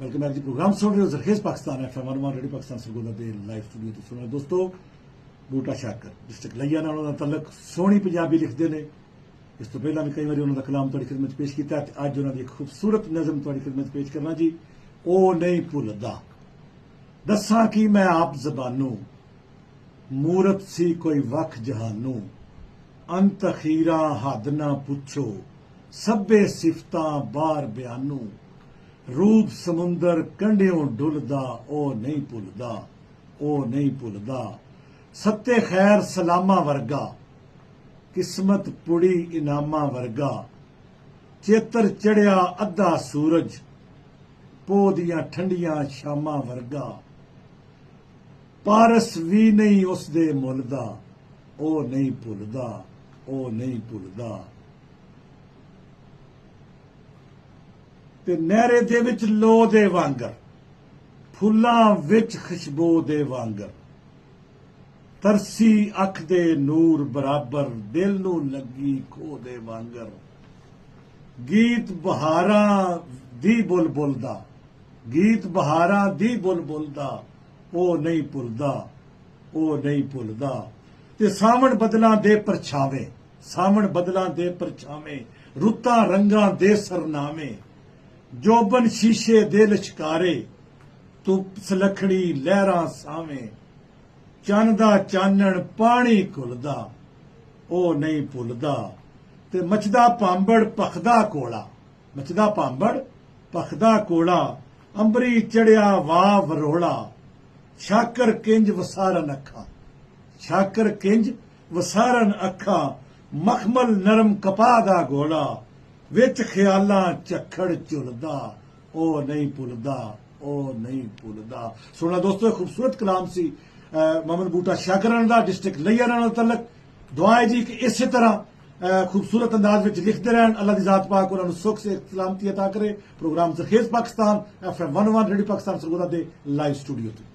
Welcome at ਜੀ programme ਸੁਣ ਰਹੇ ਹੋ ਜ਼ਰਖੇਜ਼ ਪਾਕਿਸਤਾਨ ਐਫਐਮ ਅਰਮਾਨ ਰੇਡੀ ਪਾਕਿਸਤਾਨ ਸਰਗੋਦਾ ਦੇ ਲਾਈਵ ਸਟੂਡੀਓ ਤੋਂ ਸੁਣ ਰਹੇ ਦੋਸਤੋ, ਬੂਟਾ ਸ਼ਾਕਰ, ਡਿਸਟ੍ਰਿਕਟ ਲਈਆ ਨਾਲ ਉਹਨਾਂ ਦਾ ਤਲਕ ਸੋਹਣੀ ਪੰਜਾਬੀ ਲਿਖਦੇ ਨੇ। ਇਸ ਤੋਂ ਪਹਿਲਾਂ ਵੀ ਕਈ ਵਾਰੀ ਉਹਨਾਂ ਦਾ ਕਲਾਮ ਤੁਹਾਡੀ ਖidmat ਪੇਸ਼ ਕੀਤਾ ਤੇ ਅੱਜ ਉਹਨਾਂ ਦੀ ਇੱਕ ਖੂਬਸੂਰਤ ਨਜ਼ਮ ਤੁਹਾਡੀ ਖidmat ਪੇਸ਼ ਕਰਨਾ ਜੀ। ਉਹ ਨਹੀਂ ਭੁੱਲਦਾ ਦੱਸਾਂ ਕਿ ਮੈਂ ਆਪ ਜ਼ਬਾਨੋਂ, ਮੂਰਤ ਸੀ ਕੋਈ ਵਖ ਜਹਾਨੋਂ। ਅੰਤ ਅਖੀਰਾ ਹੱਦ ਨਾ ਪੁੱਛੋ, ਸਭੇ ਸਿਫਤਾਂ ਬਾਰ ਬਿਆਨੋਂ। ਰੂਪ ਸਮੁੰਦਰ ਕੰਢਿਓਂ ਡੁੱਲਦਾ, ਉਹ ਨਹੀਂ ਭੁੱਲਦਾ, ਉਹ ਨਹੀਂ ਭੁੱਲਦਾ। ਸੱਤੇ ਖੈਰ ਸਲਾਮਾ ਵਰਗਾ, ਕਿਸਮਤ ਪੁੜੀ ਇਨਾਮਾ ਵਰਗਾ। ਚੇਤਰ ਚੜਿਆ ਅੱਧਾ ਸੂਰਜ ਪੋ ਦੀਆਂ ਠੰਡੀਆਂ ਸ਼ਾਮਾਂ ਵਰਗਾ। ਪਾਰਸ ਵੀ ਨਹੀਂ ਉਸ ਦੇ ਮੁੱਲ ਦਾ, ਉਹ ਨਹੀਂ ਭੁੱਲਦਾ, ਉਹ ਨਹੀਂ ਭੁੱਲਦਾ। ਤੇ ਨਹਿਰੇ ਦੇ ਵਿੱਚ ਲੋ ਦੇ ਵਾਂਗਰ ਫੁੱਲਾਂ ਵਿੱਚ ਖੁਸ਼ਬੂ ਦੇ ਵਾਂਗਰ ਤਰਸੀ ਅੱਖ ਦੇ ਨੂਰ ਬਰਾਬਰ, ਦਿਲ ਨੂੰ ਲੱਗੀ ਖੋ ਦੇ ਵਾਂਗਰ ਗੀਤ ਬਹਾਰਾਂ ਦੀ ਬੁਲਬੁਲ ਦਾ, ਗੀਤ ਬਹਾਰਾਂ ਦੀ ਬੁਲਬੁਲ ਦਾ, ਉਹ ਨਹੀਂ ਭੁੱਲਦਾ, ਉਹ ਨਹੀਂ ਭੁੱਲਦਾ। ਤੇ ਸਾਵਣ ਬਦਲਾਂ ਦੇ ਪਰਛਾਵੇਂ, ਸਾਵਣ ਬਦਲਾਂ ਦੇ ਪਰਛਾਵੇਂ, ਰੁੱਤਾਂ ਰੰਗਾਂ ਦੇ ਸਰਨਾਵੇਂ ਜੋਬਨ ਸ਼ੀਸ਼ੇ ਦੇ ਲਸ਼ਕਾਰੇ ਤੂੰ ਸਲਖੜੀ ਲਹਿਰਾਂ ਸਾਵੇਂ ਚੰਨ ਦਾ ਚਾਨਣ ਪਾਣੀ ਘੁਲਦਾ, ਉਹ ਨਹੀਂ ਭੁੱਲਦਾ। ਤੇ ਮਚਦਾ ਪਾਂਬੜ ਪਖਦਾ ਕੋਲਾ, ਮਚਦਾ ਪਾਂਬੜ ਪਖਦਾ ਕੋਲਾ, ਅੰਬਰੀ ਚੜਿਆ ਵਾ ਵਰੋਲਾ ਸ਼ਾਕਰ ਕਿੰਜ ਵਸਾਰਨ ਅੱਖਾਂ ਸ਼ਾਕਰ ਕਿੰਜ ਵਸਾਰਨ ਅੱਖਾਂ, ਮਖਮਲ ਨਰਮ ਕਪਾਹ ਦਾ ਗੋਲਾ ਵਿੱਚ ਖਿਆਲਾਂ ਝੱਖੜ ਝੁਲਦਾ ਉਹ ਨਹੀਂ ਭੁੱਲਦਾ ਉਹ ਨਹੀਂ ਭੁੱਲਦਾ ਸੋਨਾ ਦੋਸਤੋ ਇਹ ਖੂਬਸੂਰਤ ਕਲਾਮ ਸੀ ਅਹ ਮੁਹੰਮਦ ਬੂਟਾ ਸ਼ਾਕਰਨ ਦਾ ਡਿਸਟ੍ਰਿਕਟ ਲਈਆ ਨਾਲ ਤਲਕ ਦੁਆ ਹੈ ਜੀ ਕਿ ਇਸੇ ਤਰ੍ਹਾਂ ਅਹ ਖੂਬਸੂਰਤ ਅੰਦਾਜ਼ ਵਿੱਚ ਲਿਖਦੇ ਰਹਿਣ ਅੱਲਾਹ ਦੀ ਜ਼ਾਤ ਪਾਕ ਉਹਨਾਂ ਨੂੰ ਸੁਖ ਸੇ ਸਲਾਮਤੀ عطا ਕਰੇ program Zarkhez Pakistan FM 11 radio Pakistan Sargodha ਦੇ ਲਾਈਵ ਸਟੂਡੀਓ ਤੋਂ